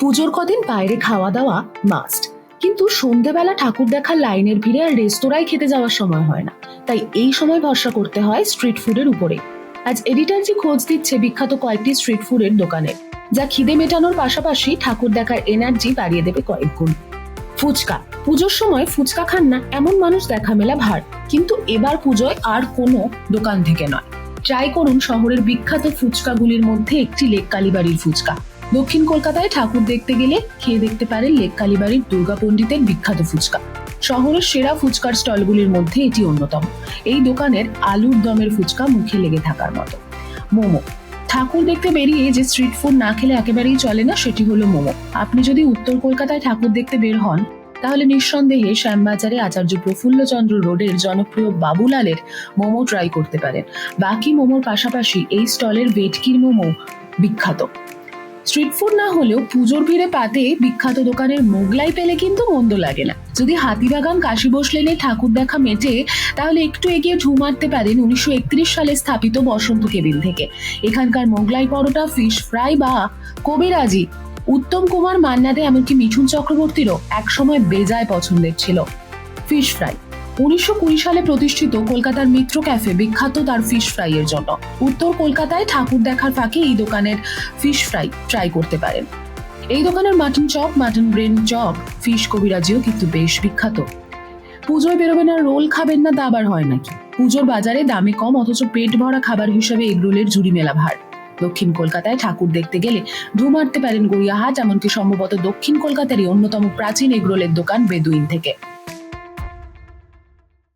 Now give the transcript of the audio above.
পুজোর কদিন বাইরে খাওয়া দাওয়া মাস্ট কিন্তু সন্ধেবেলা ঠাকুর দেখার লাইনের ভিড়ে আর রেস্তোরাঁয় খেতে যাওয়ার সময় হয় না। তাই এই সময় ভরসা করতে হয় স্ট্রিট ফুডের উপরে আজ এডিটার যে খোঁজ দিচ্ছে বিখ্যাত কয়েকটি স্ট্রিট ফুডের দোকানে, যা খিদে মেটানোর পাশাপাশি ঠাকুর দেখার এনার্জি বাড়িয়ে দেবে কয়েক গুণ। ফুচকা। পুজোর সময় ফুচকা খান না এমন মানুষ দেখা মেলা ভার, কিন্তু এবার পুজোয় আর কোনো দোকান থেকে নয়। ট্রাই করুন শহরের বিখ্যাত ফুচকাগুলির মধ্যে একটি লেক কালীবাড়ির ফুচকা। দক্ষিণ কলকাতায় ঠাকুর দেখতে গেলে খেয়ে দেখতে পারেন লেক কালীবাড়ির দুর্গা পণ্ডিতের বিখ্যাত ফুচকা। শহরের সেরা ফুচকার স্টলগুলির মধ্যে এটি অন্যতম। এই দোকানের আলুর দমের ফুচকা মুখে লেগে থাকার মতো। মোমো। ঠাকুর দেখতে বেরিয়ে যে স্ট্রিট ফুড না খেলে একেবারেই চলে না, সেটি হলো মোমো। আপনি যদি উত্তর কলকাতায় ঠাকুর দেখতে বের হন, তাহলে নিঃসন্দেহে শ্যামবাজারে আচার্য প্রফুল্লচন্দ্র রোডের জনপ্রিয় বাবুলালের মোমো ট্রাই করতে পারেন। বাকি মোমোর পাশাপাশি এই স্টলের ভেটকির মোমো বিখ্যাত। স্ট্রিট ফুড না হলেও পুজোর ভিড়ে পাতে বিখ্যাত দোকানের মোগলাই পেলে কিন্তু মন্দ লাগে না। যদি হাতিবাগান কাশী বসলেনে ঠাকুর দেখা মেটে, তাহলে একটু এগিয়ে ঢু মারতে পারেন উনিশশো একত্রিশ সালে স্থাপিত বসন্ত কেবিল থেকে। এখানকার মোগলাই পরোটা ফিশ ফ্রাই বা কবিরাজি, উত্তম কুমার মান্নাদে এমনকি মিঠুন চক্রবর্তীরও একসময় বেজায় পছন্দের ছিল। ফিশ ফ্রাই উনিশশো কুড়ি সালে প্রতিষ্ঠিত কলকাতার মিত্র ক্যাফে বিখ্যাত তার ফিশ ফ্রাই এর জন্য। উত্তর কলকাতায় ঠাকুর দেখার ফাঁকে এই দোকানের ফিশ ফ্রাই ট্রাই করতে পারেন। এই দোকানের mutton chop mutton brain chop fish কবিরাজিও কিন্তু বেশ বিখ্যাত। পুজোয় বেরোবেন আর রোল খাবেন না তা আবার হয় নাকি? পুজোর বাজারে দামে কম, অথচ পেট ভরা খাবার হিসেবে এগরোলের জুড়ি মেলা ভার। দক্ষিণ কলকাতায় ঠাকুর দেখতে গেলে ঢু মারতে পারেন গড়িয়াহাট, এমনকি সম্ভবত দক্ষিণ কলকাতারই অন্যতম প্রাচীন এগরোলের দোকান বেদুইন থেকে।